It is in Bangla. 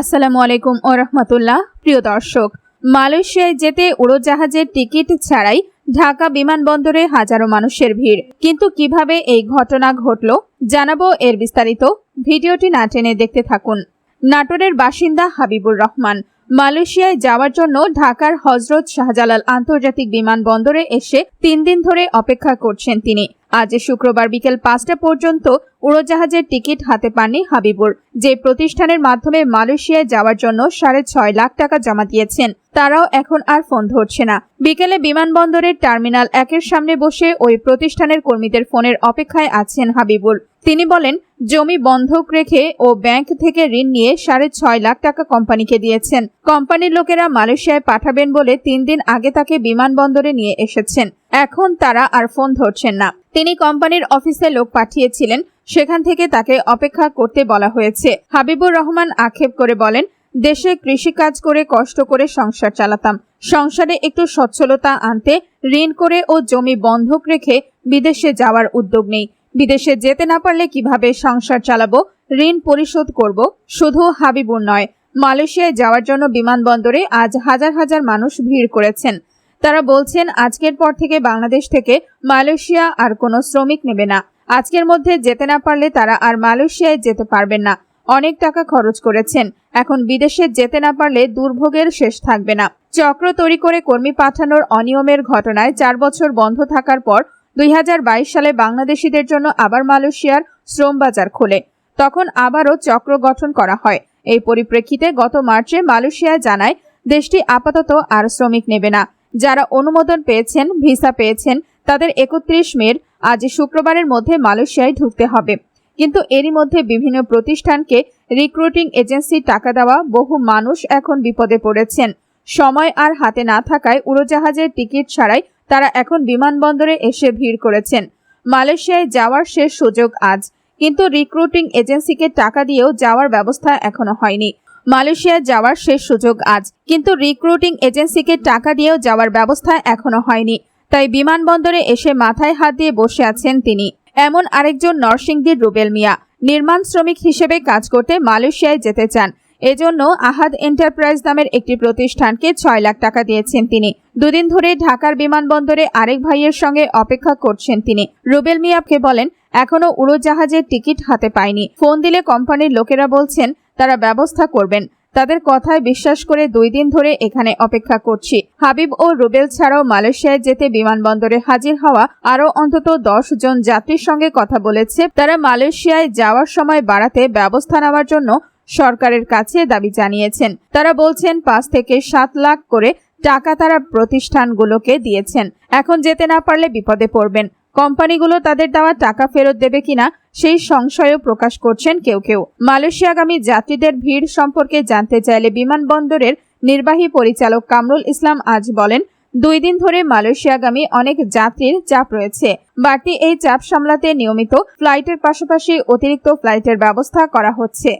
আসসালামু আলাইকুম ও রহমতুল্লাহ। প্রিয় দর্শক, মালয়েশিয়ায় যেতে উড়োজাহাজের টিকিট ছাড়াই ঢাকা বিমানবন্দরে হাজারো মানুষের ভিড়। কিন্তু কীভাবে এই ঘটনা ঘটল, জানাব এর বিস্তারিত। ভিডিওটি না টেনে দেখতে থাকুন। নাটোরের বাসিন্দা হাবিবুর রহমান, মালয়েশিয়ায় যাওয়ার জন্য ঢাকার হজরত শাহজালাল আন্তর্জাতিক বিমানবন্দরে এসে তিন দিন ধরে অপেক্ষা করছেন তিনি। আজ শুক্রবার বিকেল পাঁচটা পর্যন্ত উড়োজাহাজের টিকিট হাতে পাননি হাবিবুর, যে প্রতিষ্ঠানের মাধ্যমে মালয়েশিয়ায় যাওয়ার জন্য সাড়ে ছয় লাখ টাকা জমা দিয়েছেন। তারাও এখন আর ফোন ধরছে না। বিকেলে বিমানবন্দরের টার্মিনাল একের সামনে বসে ওই প্রতিষ্ঠানের কর্মীদের ফোনের অপেক্ষায় আছেন হাবিবুর। তিনি বলেন, জমি বন্ধক রেখে ও ব্যাংক থেকে ঋণ নিয়ে সাড়ে ছয় লাখ টাকা কোম্পানিকে দিয়েছেন। কোম্পানির লোকেরা মালয়েশিয়ায় পাঠাবেন বলে তিন দিন আগে তাকে বিমানবন্দরে নিয়ে এসেছেন। এখন তারা আর ফোন ধরছেন না। তিনি কোম্পানির অফিসে লোক পাঠিয়েছিলেন। সেখান থেকে তাকে অপেক্ষা করতে বলা হয়েছে। হাবিবুর রহমান আক্ষেপ করে বলেন, দেশে কৃষিকাজ করে কষ্ট করে সংসার চালাতাম। সংসারে একটু সচ্ছলতা আনতে, ঋণ করে ও জমি বন্ধক রেখে বিদেশে যাওয়ার উদ্যোগ নেই। বিদেশে যেতে না পারলে কীভাবে সংসার চালাবো? ঋণ পরিশোধ করব। শুধু হাবিবুর নয়, মালয়েশিয়ায় যাওয়ার জন্য বিমানবন্দরে আজ হাজার হাজার মানুষ ভিড় করেছেন। তারা বলছেন, আজকের পর থেকে বাংলাদেশ থেকে মালয়েশিয়া আর কোনো শ্রমিক নেবে না। আজকের মধ্যে যেতে না পারলে তারা আর মালয়েশিয়ায় যেতে পারবেন না। অনেক টাকা খরচ করেছেন। এখন বিদেশে যেতে না পারলে দুর্ভোগের শেষ থাকবে না। চক্র তৈরি করে কর্মী পাঠানোর অনিয়মের ঘটনায় চার বছর বন্ধ থাকার পর দুই হাজার বাইশ সালে বাংলাদেশিদের জন্য আবার মালয়েশিয়ার শ্রম বাজার খোলে। তখন আবারও চক্র গঠন করা হয়। এই পরিপ্রেক্ষিতে গত মার্চে মালয়েশিয়া জানায়, দেশটি আপাতত আর শ্রমিক নেবে না। যারা অনুমোদন পেয়েছেন, ভিসা পেয়েছেন, তাদের একত্রিশ মের আজ শুক্রবারের মধ্যে মালয়েশিয়ায় ঢুকতে হবে। কিন্তু এরই মধ্যে বিভিন্ন প্রতিষ্ঠানকে রিক্রুটিং এজেন্সি টাকা দেওয়া বহু মানুষ এখন বিপদে পড়েছেন। সময় আর হাতে না থাকায় উড়োজাহাজের টিকিট ছাড়াই তারা এখন বিমানবন্দরে এসে ভিড় করেছেন। মালয়েশিয়ায় যাওয়ার শেষ সুযোগ আজ, কিন্তু রিক্রুটিং এজেন্সিকে টাকা দিয়েও যাওয়ার ব্যবস্থা এখনও হয়নি। মালয়েশিয়ায় যাওয়ার শেষ সুযোগ আজ। কিন্তু রিক্রুটিং এজেন্সিকে টাকা দিয়েও যাওয়ার ব্যবস্থা এখনও হয়নি। তাই বিমানবন্দরে এসে মাথায় হাত দিয়ে বসে আছেন তিনি। এমন আরেকজন নরসিংদীর রুবেল মিয়া। নির্মাণ শ্রমিক হিসেবে কাজ করতে মালয়েশিয়ায় যেতে চান। এজন্য আহাদ এন্টারপ্রাইজ নামের একটি প্রতিষ্ঠানকে ছয় লাখ টাকা দিয়েছেন তিনি। দুদিন ধরে ঢাকার বিমানবন্দরে আরেক ভাইয়ের সঙ্গে অপেক্ষা করছেন তিনি। রুবেল মিয়াকে বলেন, এখনও উড়োজাহাজের টিকিট হাতে পায়নি ফোন দিলে কোম্পানির লোকেরা বলছেন তারা ব্যবস্থা করবেন। তাদের কথায় বিশ্বাস করে দুই দিন ধরে এখানে অপেক্ষা করছি। হাবিব ও রুবেল ছাড়াও মালয়েশিয়ায় যেতে বিমানবন্দরে হাজির হওয়া আরও অন্তত দশ জন যাত্রীর সঙ্গে কথা বলেছে। তারা মালয়েশিয়ায় যাওয়ার সময় বাড়াতে ব্যবস্থা নেওয়ার জন্য সরকারের কাছে দাবি জানিয়েছেন। তারা বলছেন, পাঁচ থেকে সাত লাখ করে টাকা তারা প্রতিষ্ঠানগুলোকে দিয়েছেন। এখন যেতে না পারলে বিপদে পড়বেন। কোম্পানিগুলো তাদের দেওয়া টাকা ফেরত দেবে কিনা সেই সংশয়ও প্রকাশ করছেন কেউ কেউ। মালয়েশিয়াগামী যাত্রীদের ভিড় সম্পর্কে জানতে চাইলে বিমানবন্দরের নির্বাহী পরিচালক কামরুল ইসলাম আজ বলেন, দুই দিন ধরে মালয়েশিয়াগামী অনেক যাত্রীর চাপ রয়েছে। বাড়তি এই চাপ সামলাতে নিয়মিত ফ্লাইটের পাশাপাশি অতিরিক্ত ফ্লাইটের ব্যবস্থা করা হচ্ছে।